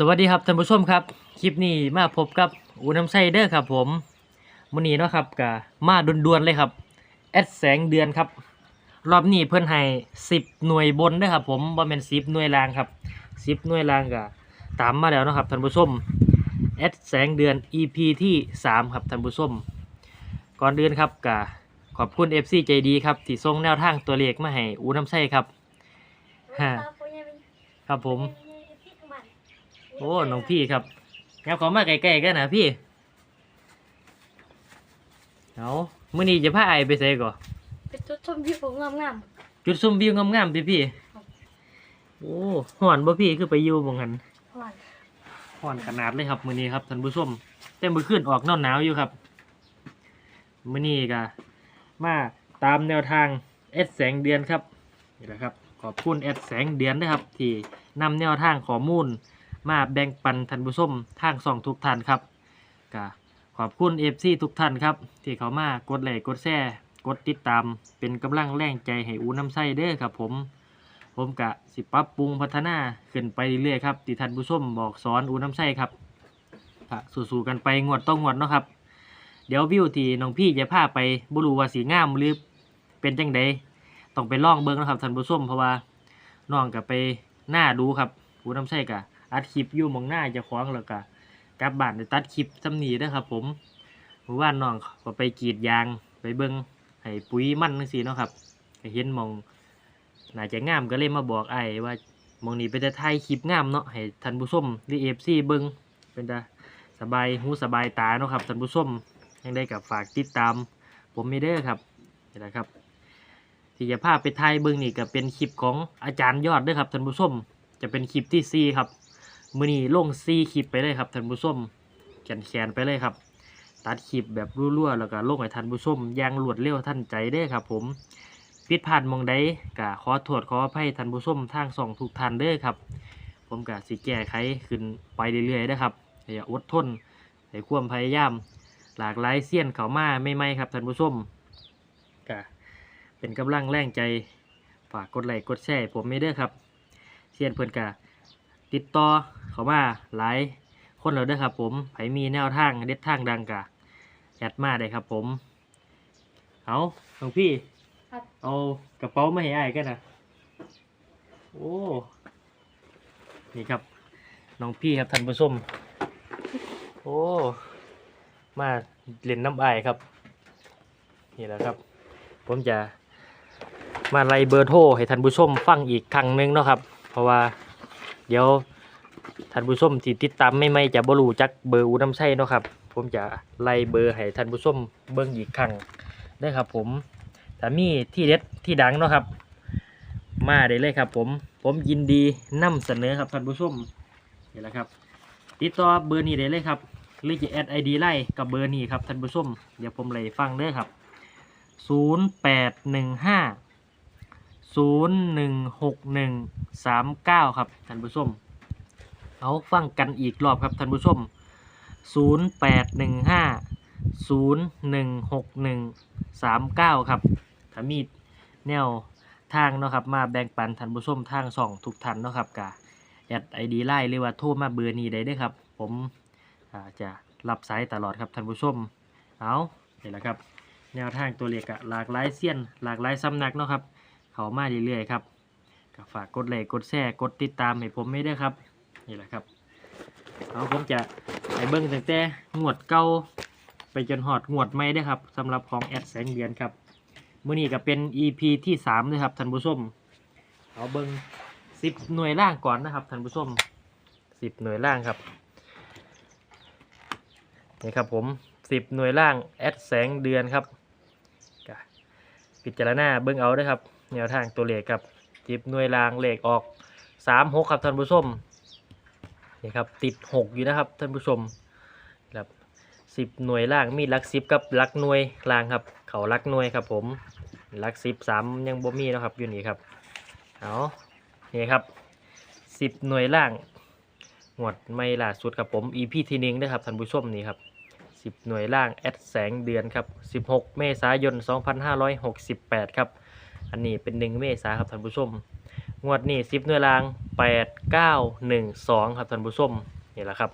สวัสดีครับท่านผู้ชมครับ คลิปนี้มาพบกับอูน้ำไส้เด้อครับผมมื้อนี้เนาะครับก็มาด่วนๆเลยครับแอดแสงเดือนครับ รอบนี้เพิ่นให้10 หน่วยบนเด้อครับผมบ่แม่น10 หน่วยล่างครับ 10 หน่วยล่างก็ตามมาแล้วเนาะครับท่านผู้ชมแอดแสงเดือน EP ที่ 3 ครับท่านผู้ชม ก่อนอื่นครับก็ขอบคุณ FC ใจดีครับที่ส่งแนวทางตัวเลขมาให้อูน้ำไส้ครับฮะครับผม โอ้น้องพี่ครับงับเขามาใกล้ๆกันนะพี่เอามื้อนี้จะพาไอายไปใส่ก่อเป็นจุดชมวิวงามงามจุดชมวิวงามๆติพี่โอ้ห่อนบ่พี่คือไปอยู่บ่งหันๆหวานห่อนขนาดเลยครับมื้อนี้ครับท่านผู้ชมแต่มื้อคืนออกหนาวหนาวอยู่ครับมื้อนี้ก็มาตามแนวทางเอสแสงเดือนครับนี่แหละครับขอบคุณเอสแสงเดือนนะครับ ที่นำแนวทางข้อมูล มาแบ่งปันท่านผู้ชมทางส่องทุกท่านครับก็ขอบคุณ FC ทุกท่านครับ ที่เขามากดไลค์กดแชร์กดติดตาม เป็นกำลังแรงใจให้อูน้ำไส้เด้อครับผม ผมกะสิปรับปรุงพัฒนาขึ้นไปเรื่อยๆครับที่ท่านผู้ชมบอกสอนอูน้ำไส้ครับก็สู้ๆกันไปงวดต้องงวดเนาะครับ เดี๋ยววิวที่น้องพี่จะพาไปบุรูวาสีงามหรือเป็นจังใดต้องไปล่องเบิ้งนะครับท่านผู้ชมเพราะว่าน้องกับไปหน้าดูครับอูน้ำไส้กะ อัดคลิปอยู่มองหน้าจะคว้องแล้วก็กลับบ้านไปตัดคลิปสำนีเด้อครับ ผมเมื่อวานน้องก็ไปกรีดยางไปเบิ่งให้ปุ๋ยมันจังซี่เนาะครับเห็นมองน่าจะงามก็เลยมาบอกไอ้ว่ามองนี้เป็นจะถ่ายคลิปงามเนาะให้ท่านผู้ชมหรือ FC เบิ่งเป็นตาสบายหูสบายตาเนาะครับท่านผู้ชมยังได้กับฝากติดตาม ผมมีเด้อครับนี่แหละครับที่จะพาไปถ่ายเบิ่งนี่ก็เป็นคลิปของอาจารย์ยอดเด้อครับท่านผู้ชมจะเป็นคลิปที่4ครับ มือนี้ลงซีคลิปไปเลยครับท่านผู้ชมแขนแขนๆไปเลยครับ ตัดคลิปแบบรั่วๆแล้วก็ลงให้ท่านผู้ชมอย่างรวดเร็วท่านใจได้ครับ ผมผิดพลาดหมองใดกะขอโทษขออภัยท่านผู้ชมทางส่องทุกท่านเด้อครับ ผมกะสิแก้ไขขึ้นไปเรื่อยๆนะครับอย่าอดทนให้ความพยายาม หลากหลายเสี้ยนเขามาไม่ไม่ครับท่านผู้ชมกะเป็นกำลังแรงใจฝากกดไลค์กดแชร์ผมไม่เด้อครับเสี้ยนเพื่อนกะ ติดต่อเขามาหลายคนแล้วเด้อครับผมไผมีแนวทางเด็ดทางดังกะแอดมาได้ครับผม เอาหลวงพี่ครับ เอากระเป๋ามาให้อ้ายกันนะโอ้ นี่ครับ น้องพี่ครับท่านผู้ชม โอ้ มาเล่นน้ำอ้ายครับ นี่แหละครับ ผมจะมาไล่เบอร์โทรให้ท่านผู้ชมฟังอีกครั้งหนึงเนาะครับ เพราะว่า เดี๋ยวท่านผู้ชมที่ติดตามไม่ไม่จะบ่รู้จักเบอร์อูน้ำไส้เนาะครับ ผมจะไล่เบอร์ให้ท่านผู้ชมเบิ่งอีกครั้งได้ครับ ผมถ้ามีที่เด็ดที่ดังเนาะครับ มาได้เลยครับ ผมผมยินดีนำเสนอครับท่านผู้ชมนี่แหละครับ ติดต่อเบอร์นี้ได้เลยครับหรือจะแอดไอดีไล่กับเบอร์นี้ครับท่านผู้ชมเดี๋ยวผมไล่ฟังเด้อครับ 0 8 1 5 ศูนย์หนึ่งหกหนึ่งสามเก้าครับท่านผู้ชมเอาฟังกันอีกรอบครับท่านผู้ชมศูนย์แปดหนึ่งห้าศูนย์หนึ่งหกหนึ่งสามเก้าครับถ้ามีแนวทางเนาะครับมาแบ่งปันท่านผู้ชมทางสองทุกท่านเนาะครับกะแอดไอดีไล่หรือว่าโทรมาเบอร์นี้ได้ด้วยครับ ผมจะรับสายตลอดครับท่านผู้ชมเอาเห็นแล้วครับ แนวทางตัวเลขอะหลากหลายเสี้ยน หลากหลายสำนักเนาะครับ เขามาเรื่อยๆครับก็ฝากกดไลค์กดแชร์กดติดตามให้ผมไม่ได้วยครับนี่แหละครับเอาผมจะไปเบิ้งตั้งแต่งวดเก่าไปจนหอดงวดใหม่ได้ครับสำหรับของแอดแสงเดือนครับมื้อนี้ก็เป็น EP ที่3เลยครับท่านผู้ชมเอาเบิ้ง10 หน่วยล่างก่อนนะครับท่านผู้ชม10 หน่วยล่างครับนี่ครับผม10 หน่วยล่างแอดแสงเดือนครับพิจารณาเบิ้งเอาด้อครับ แนวทางตัวเลขครับจิบหน่วยรางเลขออกสามหกครับท่านผู้ชมนี่ครับติดหกอยู่นะครับท่านผู้ชมครับสิบหน่วยล่างมีลักสิบกับลักหน่วยล่างครับ เขาลักหน่วยครับผมลักสิบสามยังบ่มีนะครับอยู่นี่ครับเอานี่ครับสิบหน่วยล่างหวดไม่ล่าสุดครับผม EP ที่หนึ่งนะครับท่านผู้ชมนี่ครับสิบหน่วยล่างแอดแสงเดือนครับสิบหกเมษายนสองพันห้าร้อยหกสิบแปดครับ อันนี้เป็นหนึ่งเมษาครับท่านผู้ชม งวดนี้สิบหน่วยรางแปดเก้าหนึ่งสองครับท่านผู้ชมนี่แหละครับ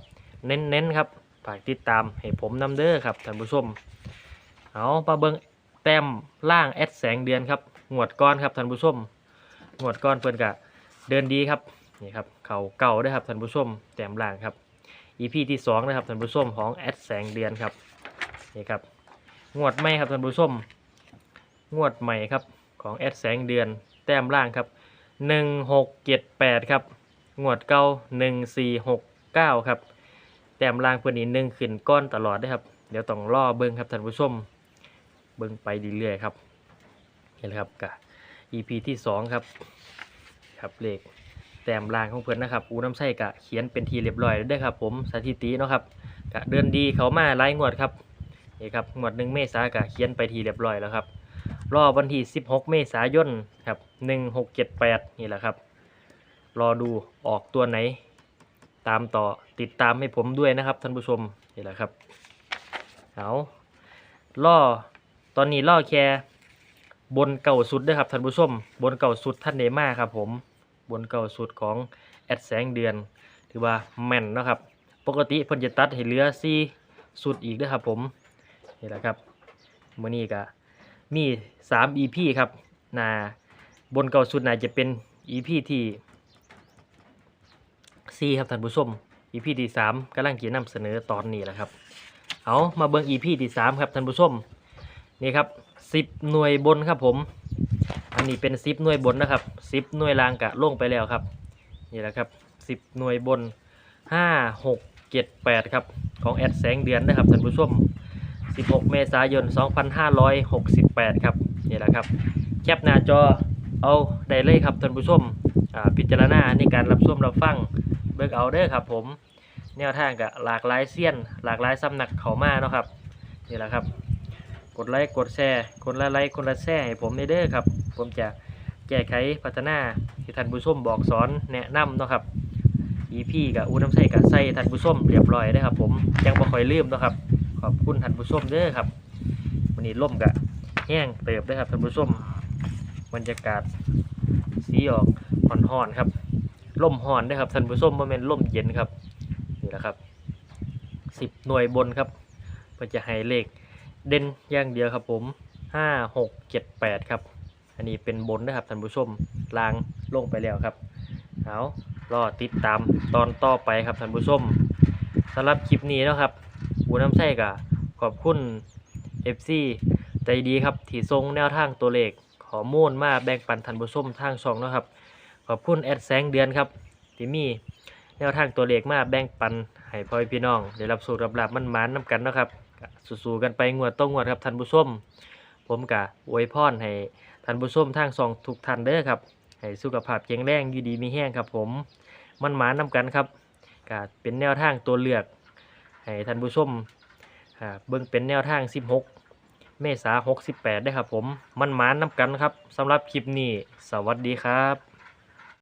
เน้นๆครับฝากติดตามให้ผมนำเด้อครับท่านผู้ชม เอามาเบิ่งแต้มล่างแอดแสงเดือนครับงวดก้อนครับท่านผู้ชมงวดก้อนเพิ่อนกะเดินดีครับนี่ครับเข่าเก่าด้วยครับท่านผู้ชมแต้มล่างครับ EP ที่สองนะครับท่านผู้ชมของแอดแสงเดือนครับนี่ครับงวดใหม่ครับท่านผู้ชมงวดใหม่ครับ ของแอดแสงเดือนแต้มล่างครับหนึ่งหกเจ็ดแปดครับ งวดเก้าหนึ่งสี่หกเก้าครับ แต้มล่างเพื่อนนี้หนึ่งขึ้นก้อนตลอดนะครับ เดี๋ยวต้องรอเบิ้งครับท่านผู้ชม เบิ้งไปเรื่อยๆครับ เห็นครับกับ EP ที่สองครับ ครับเลขแต้มล่างของเพื่อนนะครับ อูน้ำไส้กะเขียนเป็นทีเรียบร้อยแล้วเด้ครับผมสถิติเนาะครับกะเดินดีเขามาไล่งวดครับนี่ครับงวดหนึ่งเมษากะเขียนไปทีเรียบร้อยแล้วครับ รอวันที่ 16 เมษายนครับ 1678 นี่แหละครับ รอดูออกตัวไหน ตามต่อติดตามให้ผมด้วยนะครับท่านผู้ชมนี่แหละครับเอาล่อตอนนี้ล่อแค่บนเก่าสุดด้วยครับท่านผู้ชม บนเก่าสุดท่านเนมาครับผมบนเก่าสุดของแอดแสงเดือน ถือว่าแม่นนะครับ ปกติเพิ่นจะตัดให้เหลือซี่สุดอีกด้วยครับผมนี่แหละครับมื้อนี้ก็ มี 3 EP ครับนาบนเก่าสุดน่าจะเป็น EP ที่สี่ครับท่านผู้ชม EP ที่สามกำลังจะนำเสนอตอนนี้แหละครับ เอามาเบิ่ง EP ที่สามครับท่านผู้ชมนี่ครับสิบหน่วยบนครับผม อันนี้เป็นสิบหน่วยบนนะครับสิบหน่วยล่างกะลงไปแล้วครับนี่แหละครับสิบหน่วยบนห้าหกเจ็ดแปดครับ ของแอดแสงเดือนนะครับท่านผู้ชม 16 เมษายน 2568 ครับนี่แหละครับ แคปหน้าจอเอาได้เลยครับท่านผู้ชมพิจารณาในการรับชมรับฟังเบิกเอาเด้อครับผม แนวทางกับหลากหลายเซียน หลากหลายสำนักเขามาเนาะครับนี่แหละครับ กดไลค์กดแชร์คนละไลค์คนละแชร์ให้ผมได้เด้อครับ ผมจะแก้ไขพัฒนาที่ท่านผู้ชมบอกสอนแนะนำเนาะครับ EP กับอูน้ำใส่กับใส่ท่านผู้ชมเรียบร้อยเด้ครับผมยังบ่ค่อยลืมเนาะครับ ขอบคุณท่านผู้ชมเด้อครับวันนี้ล่มกะแห้งเติบเด้ครับท่านผู้ชมบรรยากาศสีออกห่อนๆครับล่มห่อนด้ครับท่านผู้ชมบ่แม่นล่มเย็นครับนี่แหละครับสิบหน่วยบนครับเพื่อจะให้เลขเด่นอย่างเดียวครับผมห้าหกเจ็ดแปดครับ อันนี้เป็นบนนะครับท่านผู้ชมลางลงไปแล้วครับเอารอติดตามตอนต่อไปครับท่านผู้ชมสำหรับคลิปนี้นะครับ อูน้ำใช่กะขอบคุณ FC ใจดีครับที่ทรงแนวทางตัวเลขขอมูลมาแบ่งปันท่านผู้มทางช่องนะครับ ขอบคุณแอดแสงเดือนครับที่มีแนวทางตัวเลขมาแบ่งปันให้พ่อพี่น้องได้รับสูตรรับหลับมันมันน้ำกันนะครับสู้ๆกันไปงวดต้องงวดครับท่านผู้มผมกะอวยพรให้ท่านผู้มทางสองทุกท่านเด้อครับให้สุขภาพแข็งแรงอยู่ดีมีแห้งครับ ผมมันหมานน้ำกันครับก็เป็นแนวทางตัวเลือก ให้ท่านผู้ชมเบิ่งเป็นแนวทาง 16 เมษา68ได้ครับผม มันหมานน้ำกันครับสำหรับคลิปนี้ สวัสดีครับ